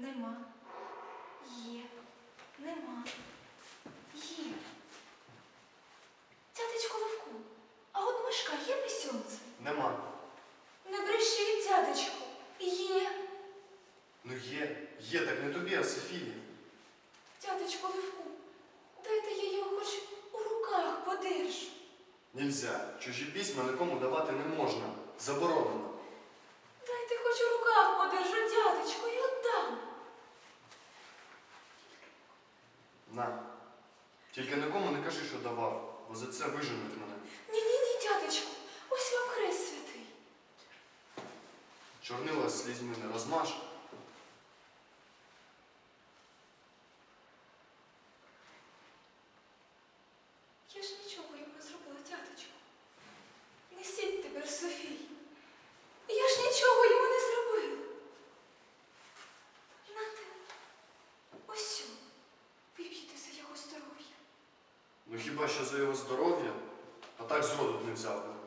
Нема. Є. Нема. Є. Дядечко Левку, а от мишка є письонце? Нема. Не брешіть, дядечко. Є. Ну є, є, так не тобі, а Софії. Дядечко Левку, дайте я його хоч у руках подержу. Нельзя. Чужі письма нікому давати не можна. Заборонено. Дайте хоч у руках подержу, дядечко, і отдам. На. Тільки нікому не кажи, що давав, бо за це виженуть мене. Ні-ні-ні, дядечку, ось вам хрест святий. Чорнила слізьми не розмаш. Ну хіба що за його здоров'я, а так зроду б не взяв би.